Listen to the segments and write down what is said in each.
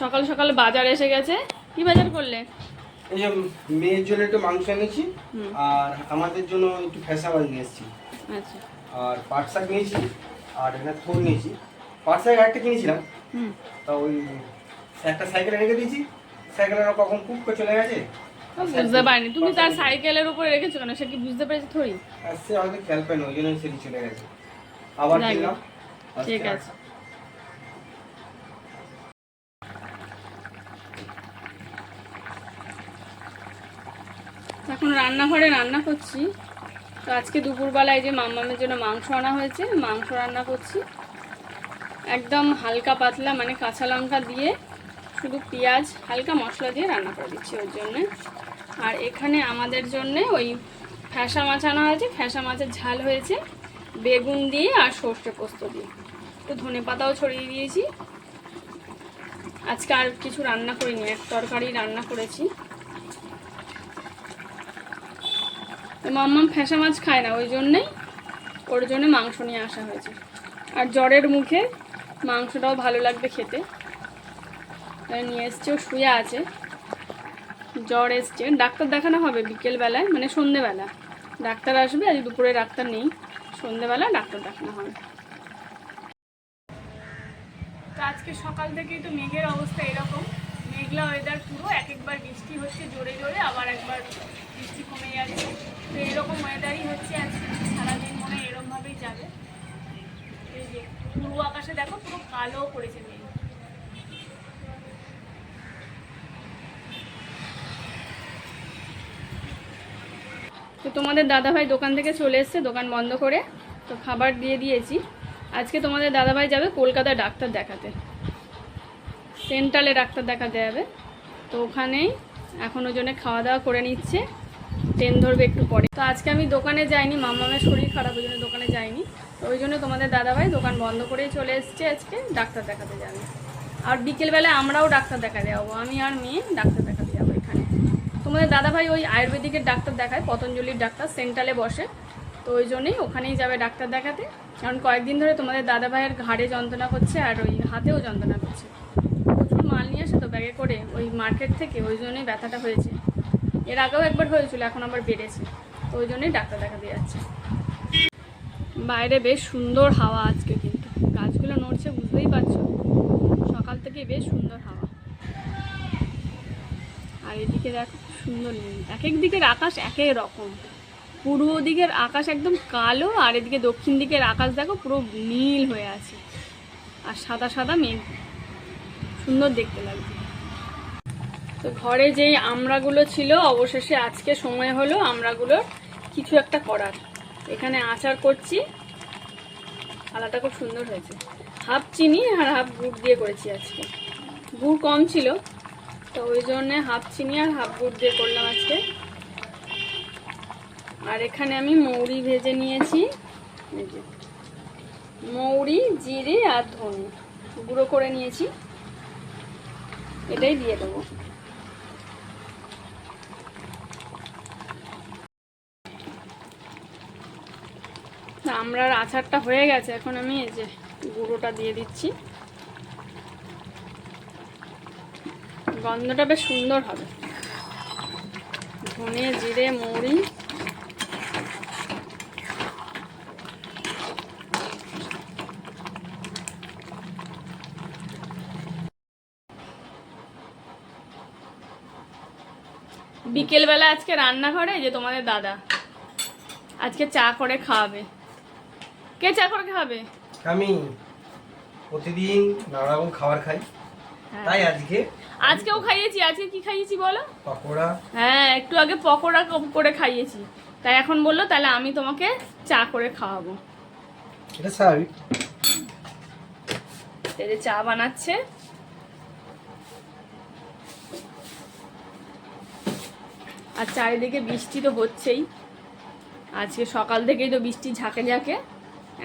সকাল সকাল বাজার এসে গেছে। কি বাজার করলে? এই যে মেয়ের জন্য একটু মাংস এনেছি আর আমাদের জন্য একটু ফেসা মাছ নিয়ে এসেছি। আচ্ছা। আর পাট শাক নিয়েছি আর এখানে থোর নিয়েছি। পাট শাক একটা কিনেছিলাম। তা ওই একটা সাইকেলে রেখে দিয়েছি। সাইকেলের কখন কুক করে চলে গেছে? বুঝতে পারিনি। তুমি তার সাইকেলের উপরে রেখেছো কেন? সে কি বুঝতে পেরেছে আর সে হয়তো খেয়াল পায়নি ওই জন্য সেটি চলে গেছে। আবার কিনলাম। ঠিক আছে। এখন রান্নাঘরে রান্না করছি। তো আজকে দুপুরবেলায় যে মাম্মামের জন্য মাংস আনা হয়েছে, মাংস রান্না করছি। একদম হালকা পাতলা মানে কাঁচা লঙ্কা দিয়ে শুধু পেঁয়াজ, হালকা মশলা দিয়ে রান্না করে দিচ্ছি ওর জন্যে। আর এখানে আমাদের জন্যে ওই ফ্যাসা মাছ আনা হয়েছে। ফ্যাসা মাছের ঝাল হয়েছে বেগুন দিয়ে আর সর্ষে পোস্ত দিয়ে। তো ধনে পাতাও ছড়িয়ে দিয়েছি। আজকে আর কিছু রান্না করিনি, এক তরকারি রান্না করেছি তো মাম্মাম ফ্যাসা মাছ খায় না, ওই জন্যেই ওর জন্য মাংস নিয়ে আসা হয়েছে। আর জ্বরের মুখে মাংসটাও ভালো লাগবে খেতে। নিয়ে এসছে, ও শুয়ে আছে। জ্বর এসছে। ডাক্তার দেখানো হবে বিকেলবেলায় মানে সন্ধেবেলা। ডাক্তার আসবে, আজ দুপুরে ডাক্তার নেই। সন্ধেবেলা ডাক্তার দেখানো হবে। আজকে সকাল থেকেই তো মেঘের অবস্থা এরকম। মেঘলা ওয়েদার পুরো, এক একবার বৃষ্টি হচ্ছে, জোরে জোরে, আবার একবার বৃষ্টি কমে যাচ্ছে। তো এরকম ওয়েদারই হচ্ছে আজকে সারাদিন মনে হয় এরকমভাবেই যাবে। এই যে পুরো আকাশে দেখো, পুরো কালো পড়েছে তো তোমাদের দাদাভাই দোকান থেকে চলে এসছে, দোকান বন্ধ করে। তো খাবার দিয়ে দিয়েছি। আজকে তোমাদের দাদাভাই যাবে কলকাতায় ডাক্তার দেখাতে। সেন্ট্রালে ডাক্তার দেখাতে যাবে। তো ওখানেই এখন ওই জন্য খাওয়া দাওয়া করে নিচ্ছে। ট্রেন ধরবে একটু পরে। তো আজকে আমি দোকানে যাইনি মামামের শরীর খারাপ, ওই জন্য দোকানে যাইনি। তো ওই জন্য তোমাদের দাদাভাই দোকান বন্ধ করেই চলে এসছে আজকে, ডাক্তার দেখাতে যাবে। আর বিকেলবেলায় আমরাও ডাক্তার দেখাতে যাব, আমি আর মেয়ে ডাক্তার দেখাতে যাব এখানে। তোমাদের দাদাভাই ওই আয়ুর্বেদিকের ডাক্তার দেখায়, পতঞ্জলির ডাক্তার সেন্ট্রালে বসে। তো ওই জন্যই ওখানেই যাবে ডাক্তার দেখাতে। কারণ কয়েকদিন ধরে তোমাদের দাদাভাইয়ের ঘাড়ে যন্ত্রণা করছে আর ওই হাতেও যন্ত্রণা করছে। প্রচুর মাল নিয়ে আসে তো ব্যাগে করে ওই মার্কেট থেকে, ওই জন্যই ব্যথাটা হয়েছে। এর আগেও একবার হয়েছিল, এখন আবার বেড়েছে। তো ওই জন্যই ডাক্তার দেখাতে যাচ্ছে। বাইরে বেশ সুন্দর হাওয়া আজকে কিন্তু। গাছগুলো নড়ছে, বুঝতেই পারছ। সকাল থেকে বেশ সুন্দর হাওয়া। আর এদিকে দেখো সুন্দর নীল। এক এক দিকের আকাশ এক এক রকম। পূর্ব দিকের আকাশ একদম কালো, আর এদিকে দক্ষিণ দিকের আকাশ দেখো পুরো নীল হয়ে আছে। আর সাদা সাদা মেঘ। সুন্দর দেখতে লাগছে। তো ঘরে যেই আমড়াগুলো ছিল, অবশেষে আজকে সময় হলো আমড়াগুলোর কিছু একটা করার। এখানে আচার করছি। থালাটা খুব সুন্দর হয়েছে। হাফ চিনি আর হাফ গুড় দিয়ে করেছি আজকে। গুড় কম ছিল, তো ওই জন্যে হাফ চিনি আর হাফ গুড় দিয়ে করলাম আজকে। আর এখানে আমি মৌরি ভেজে নিয়েছি। মৌরি, জিরে আর ধনে গুঁড়ো করে নিয়েছি। এটাই দিয়ে দেবো। আমরার আচারটা হয়ে গেছে, এখন আমি এই যে গুঁড়োটা দিয়ে দিচ্ছি। গন্ধটা বেশ সুন্দর হবে। ধনে, জিরে, মৌরি। বিকেলবেলা আজকে রান্নাঘরে যে তোমাদের দাদা, আজকে চা করে খাওয়াবে। কে চা করে খাওয়াবে আমি প্রতিদিন নানা রকম খাবার খাই। হ্যাঁ। তাই আজকে আজকেও খাইয়েছি আজকে কি খাইয়েছি বলো? পকোড়া। হ্যাঁ একটু আগে পকোড়া করে খাইয়েছি। তাই এখন বলল তাহলে আমি তোমাকে চা করে খাওয়াবো। এটা স্বাভাবিক। এই যে চা বানাচ্ছে। আর চারিদিকে বৃষ্টি তো হচ্ছেই। আজকে সকাল থেকেই তো বৃষ্টি ঝাঁকে ঝাঁকে।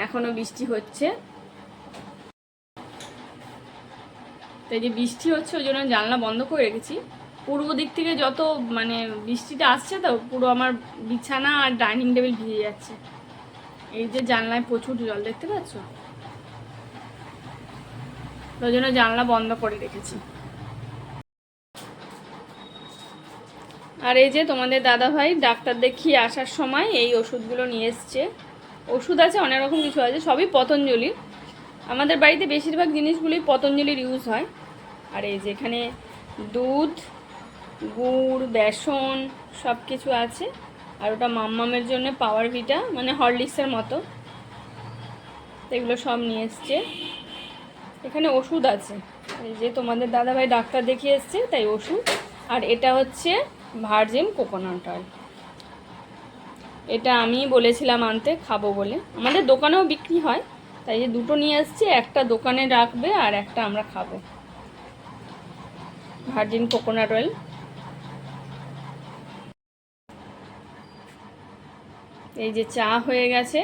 এখনও বৃষ্টি হচ্ছে। তাই যে বৃষ্টি হচ্ছে, ওই জন্য জানলা বন্ধ করে রেখেছি। পূর্ব দিক থেকে যত মানে বৃষ্টিটা আসছে তো, পুরো আমার বিছানা আর ডাইনিং টেবিল ভিজে যাচ্ছে। এই যে জানলায় প্রচুর জল, দেখতে পাচ্ছ? ওই জন্য জানলা বন্ধ করে রেখেছি। আর এই যে তোমাদের দাদা ভাই ডাক্তার দেখিয়ে আসার সময় এই ওষুধগুলো নিয়ে এসছে। ওষুধ আছে, অনেক রকম কিছু আছে, সবই পতঞ্জলি। আমাদের বাড়িতে বেশিরভাগ জিনিসগুলোই পতঞ্জলির ইউজ হয়। আর এই যে এখানে দুধ, গুড়, বেসন সব কিছু আছে। আর ওটা মাম্মামের জন্য পাওয়ার ভিটা মানে হরলিক্সের মতো। এগুলো সব নিয়ে এসছে। এখানে ওষুধ আছে। এই যে তোমাদের দাদাভাই ডাক্তার দেখিয়ে এসছে, তাই ওষুধ। আর এটা হচ্ছে ভার্জিন কোকোনাট অয়েল এটা আমি বলেছিলাম আনতে, খাব বলে। আমাদের দোকানেও বিক্রি হয়, তাই যে দুটো নিয়ে এসছি একটা দোকানে রাখবে আর একটা আমরা খাব। Virgin coconut oil. এই যে চা হয়ে গেছে,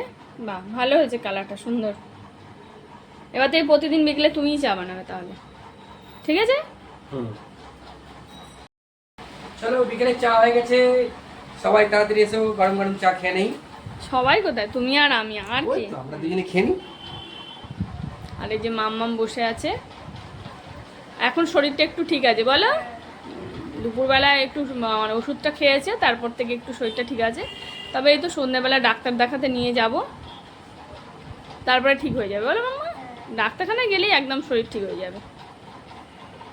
বাহ, ভালো হয়েছে কালারটা, সুন্দর। এবার থেকে প্রতিদিন বিকেলে তুমিই চা বানাবে তাহলে। ঠিক আছে? চলো, বিকেলে চা হয়ে গেছে। সবাই তাড়াতাড়ি এসো গরম গরম চা খেয়ে নেই। সবাই কোথায়? তুমি আর আমি আর কি? আমরা দুজনে খেয়ে নিই আর এই যে মাম্মাম বসে আছে। এখন শরীরটা একটু ঠিক আছে বলো? দুপুরবেলা একটু মানে ওষুধটা খেয়েছে তারপর থেকে একটু শরীরটা ঠিক আছে। তবে এই তো সন্ধ্যাবেলা ডাক্তার দেখাতে নিয়ে যাব। তারপরে ঠিক হয়ে যাবে বলো মাম্মা? ডাক্তারখানায় গেলেই একদম শরীর ঠিক হয়ে যাবে।